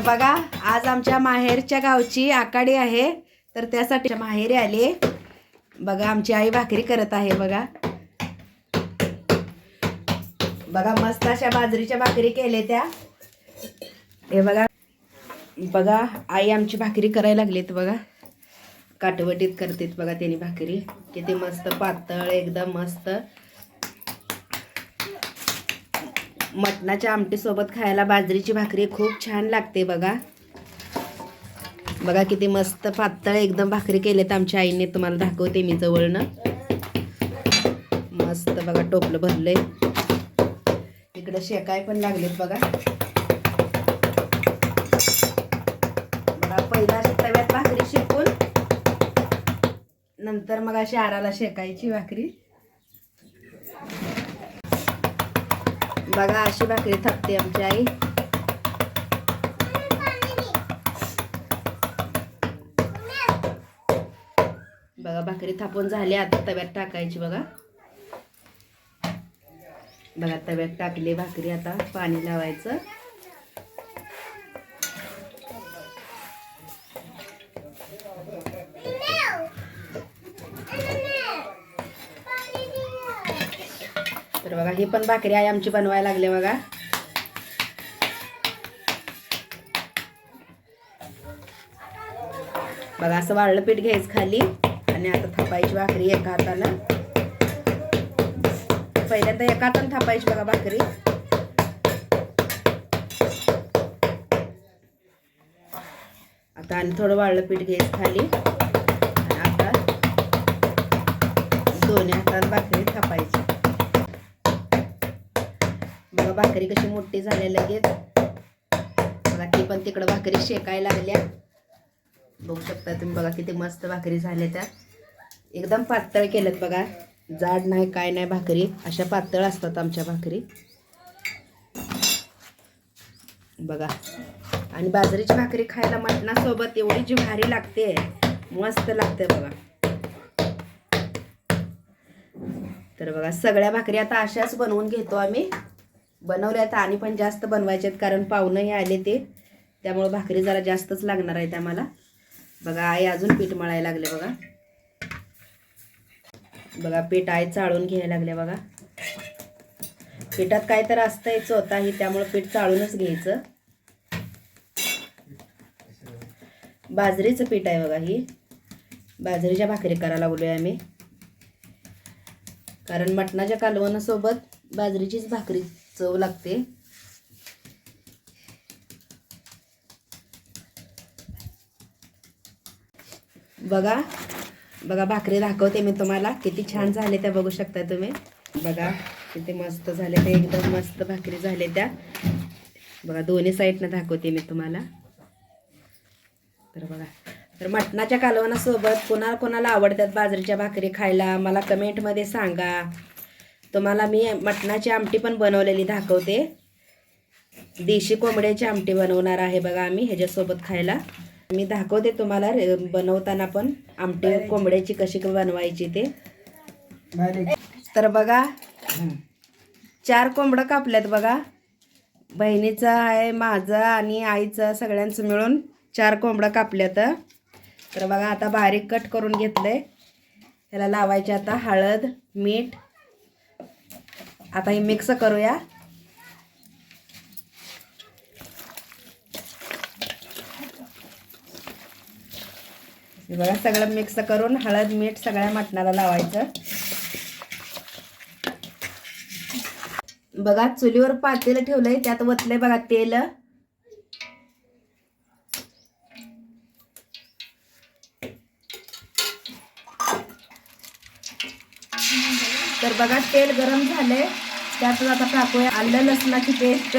तर बघा आज आमच्या माहेरच्या गावची आकाडी आहे. तर त्यासाठी माहेरी आले. बघा आमची आई भाकरी करत आहे बघा. बघा मस्त अशा बाजरीच्या भाकरी केल्या त्या. हे बघा. बघा आई आमची भाकरी करायला लागलीत बघा. काटवटीत करतेत बघा त्यांनी भाकरी. किती मस्त पातळ एकदम मस्त. मटणाच्या आमटीसोबत खायला बाजरीची भाकरी खूप छान लागते बघा. बघा किती मस्त पातळ एकदम भाकरी केलेत आमच्या आईने तुम्हाला दाखवते मी जवळनं. मस्त बघा टोपलं भरलंय. इकडं शेकाय पण लागलेत बघा. बघा पहिला अशी तव्यात भाकरी शेकून नंतर मग अशी आराला शेकायची भाकरी. बघा अशी भाकरी थापते आमची आई. बघा भाकरी थापून झाली. आता तव्यात टाकायची बघा. बघा तव्यात टाकली भाकरी. आता पाणी लावायचं. तर बघा ही पण भाकरी आहे आमची बनवायला लागले बघा. बघा असं वाळलं पीठ घ्यायचं खाली आणि आता थापायची भाकरी एका हातानं. पहिल्यांदा एका हातानं थापायची बघा भाकरी. आता आणि थोडं वाळलं पीठ घ्यायचं खाली. आणि आता दोन्ही हातात भाकरी भाकरी कशी मोठी झाल्या लगेच. बघा ती पण तिकडं भाकरी शेकायला लागल्या. बघू शकता तुम्ही बघा किती मस्त भाकरी झाल्या त्या. एकदम पातळ केल्यात बघा. जाड नाही काय नाही भाकरी. अशा पातळ असतात आमच्या भाकरी. बघा. आणि बाजरीची भाकरी खायला मटणासोबत एवढी जी भारी लागते मस्त लागते बघा. तर बघा सगळ्या भाकरी आता अशाच बनवून घेतो आम्ही. बनवल्या आता आणि पण जास्त बनवायचे आहेत कारण पाहुणंही आले ते. त्यामुळं भाकरी जरा जास्तच लागणार आहेत आम्हाला. बघा आई अजून पीठ मळायला लागले बघा. बघा पीठ आई चाळून घ्यायला लागले बघा. पिठात काय तर असतंय चोताही त्यामुळं पीठ चाळूनच घ्यायचं. बाजरीचं पीठ आहे बघा ही. बाजरीच्या भाकरी करायला लागलोय आम्ही. कारण मटणाच्या कालवणासोबत बाजरीचीच भाकरी चव लागते. बघा बघा भाकरी दाखवते मी तुम्हाला. किती छान झाले त्या बघू शकता तुम्ही. बघा किती मस्त झाले त्या एकदम मस्त भाकरी झाले त्या. बघा दोन्ही साईडनं दाखवते मी तुम्हाला. तर बघा तर मटणाच्या कालवणासोबत कोणाला कोणाला आवडतात बाजरीच्या भाकरी खायला मला कमेंटमध्ये सांगा. तुम्हाला मी मटणाची आमटी पण बनवलेली दाखवते. देशी कोंबड्याची आमटी बनवणार आहे बघा आम्ही ह्याच्यासोबत खायला. मी दाखवते तुम्हाला रे- बनवताना पण आमटी कोंबड्याची कशी बनवायची ते. तर बघा चार कोंबडं कापल्यात बघा. बहिणीचं आहे माझं आणि आईचं सगळ्यांचं मिळून चार कोंबडं कापल्यात. तर बघा आता बारीक कट करून घेतलंय. त्याला लावायचे आता हळद मीठ आता हे मिक्स करूया. बघा सगळं मिक्स करून हळद मीठ सगळ्या मटणाला लावायचं. बघा चुलीवर पातेलं ठेवलंय त्यात वतलंय बघा तेल. तर बघा तेल गरम झालंय. त्यातच आता टाकूया आलं लसणाची पेस्ट.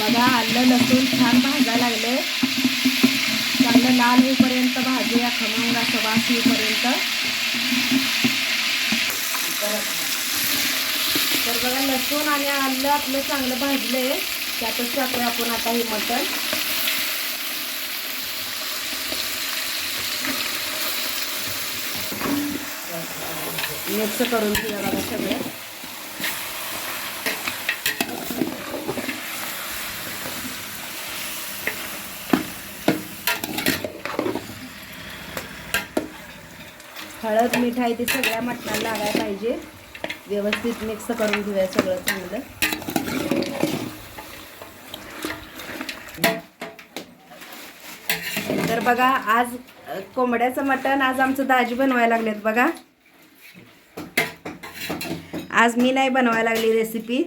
बघा आलं लसूण छान भाजायला लागले चांगलं लाल होईपर्यंत भाजूया खमंग असं वास येईपर्यंत. तर बघा लसूण आणि आलं आपलं चांगलं भाजलंय. त्यातच टाकूया आपण आता हे मटण. मिक्स करून घेऊया बघा सगळं. हळद मीठ आहे ते सगळ्या मटणाला लागायला पाहिजे. व्यवस्थित मिक्स करून घेऊया सगळं चांगलं. तर बघा आज कोंबड्याचं मटण आज आमचं दाजी बनवायला लागलेत बघा. आज मी नाही बनवायला लागली रेसिपी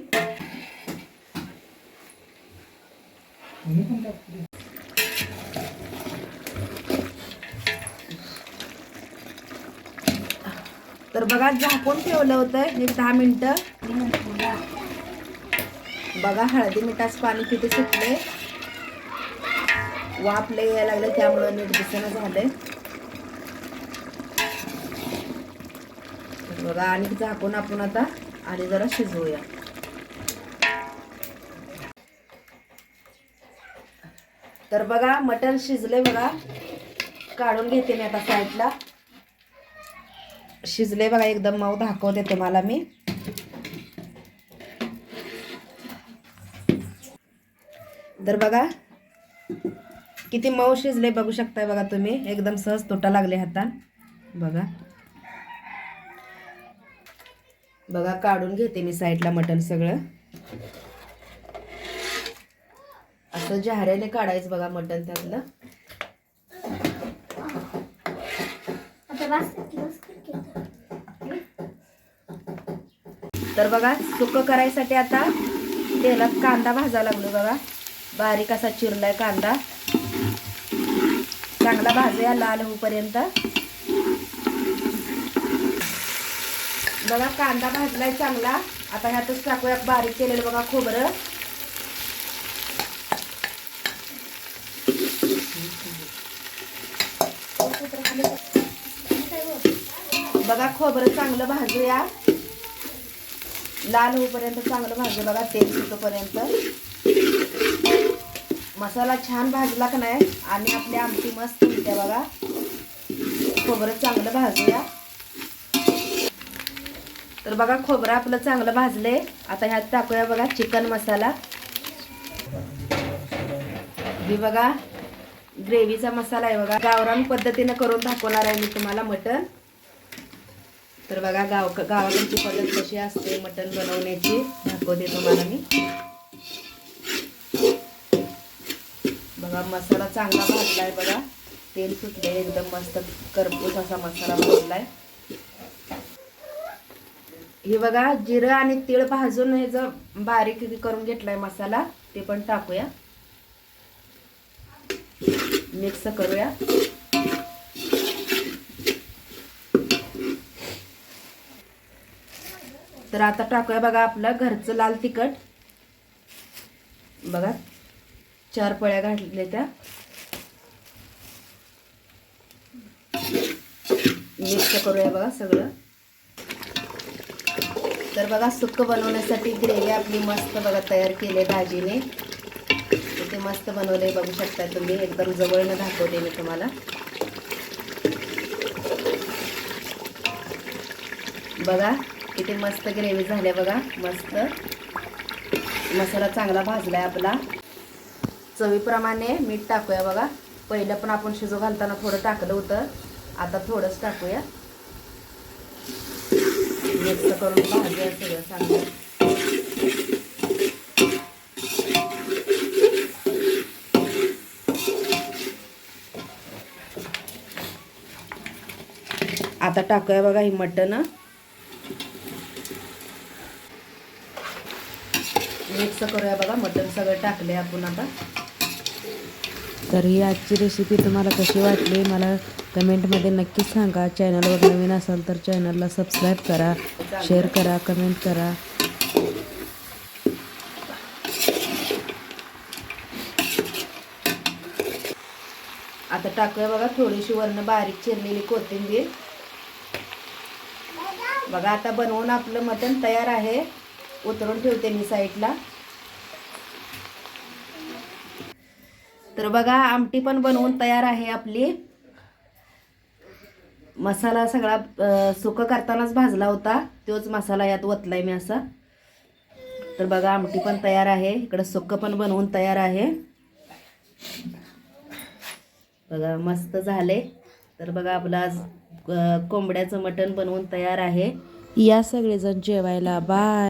तर बघा झाकून ठेवलं होतं. एक दहा मिनटं. बघा हळदी मिठास पाणी किती सुटले. वाफ लय यायला लागलं त्यामुळं नीट दिसणं झालंय. बघा आणि झाकून आपण आता आणि जरा शिजवूया. तर बघा मटण शिजले बघा. काढून घेते मी आता साईडला. शिजले बघा एकदम मऊ दाखवते तुम्हाला मी. तर बघा किती मऊ शिजले बघू शकताय बघा तुम्ही. एकदम सहज तोटा लागले हातात बघा. बघा काढून घेते मी साईडला मटण सगळं. असं जहाऱ्याने काढायचं बघा मटण त्यातलं. तर बघा सुक करायसाठी आता तेलात कांदा भाजावा लागलो बघा. बारीक असा चिरलाय कांदा. चांगला भाजूया लाल होईपर्यंत बघा कांदा भाजलाय चांगला. आता ह्यातच टाकूया. बारीक केलेलं बघा खोबरं. बघा खोबरं चांगलं भाजूया. लाल होईपर्यंत चांगलं भाजू बघा तेल सुटोपर्यंत. मसाला छान भाजला का नाही? आणि आपली आमटी मस्त होत्या बघा. खोबरं चांगलं भाजूया. तर बघा खोबरं आपलं चांगलं भाजले आता ह्यात टाकूया बघा चिकन मसाला. ही बघा ग्रेव्हीचा मसाला आहे बघा. गावरान पद्धतीनं करून दाखवणार आहे मी तुम्हाला मटण. तर बघा गाव गावाकडची पद्धत कशी असते मटण बनवण्याची दाखवते तुम्हाला मी. बघा मसाला चांगला भाजला आहे बघा. तेल सुटले एकदम मस्त करपूस असा मसाला भाजला आहे हे बघा जिरं आणि तीळ भाजून हे जर बारीक करून घेतलाय मसाला ते पण टाकूया. मिक्स करूया. तर आता टाकूया बघा आपलं घरचं लाल तिखट. बघा चार पळ्या घातल्या त्या. मिक्स करूया बघा सगळं. तर बघा सुक्क बनवण्यासाठी ग्रेव्ही आपली मस्त बघा तयार केली भाजीने. ते मस्त बनवले बघू शकता तुम्ही. एकदम जवळनं दाखवते मी तुम्हाला. बघा किती मस्त ग्रेव्ही झाल्या बघा मस्त. मसाला चांगला भाजलाय आपला. चवीप्रमाणे मीठ टाकूया बघा. पहिलं पण आपण शिजू घालताना थोडं टाकलं होतं. आता थोडंच टाकूया. करून भाजूया सगळं चांगलं. आता टाकूया बघा ही मटण. मिक्स करूया बघा मटण सगळं टाकले आपण आता. तर ही आजची रेसिपी तुम्हाला कशी वाटली मला कमेंटमध्ये नक्कीच सांगा. चॅनलवर नवीन असाल तर चॅनलला सबस्क्राईब करा शेअर करा कमेंट करा. आता टाकूया बघा थोडीशी वरण बारीक चिरलेली कोथिंबीर. बघा आता बनवून आपलं मटण तयार आहे. उतरून ठेवते मी साईडला. तर बघा आमटी पण बनवून तयार आहे आपली. मसाला सगळा सुकं करतानाच भाजला होता. तोच मसाला यात ओतलाय मी असा. तर बघा आमटी पण तयार आहे. इकडं सुकं पण बनवून तयार आहे. बघा मस्त झाले. तर बघा आपलं आज कोंबड्याचं मटण बनवून तयार आहे. या सगळेजण जेवायला. बाय.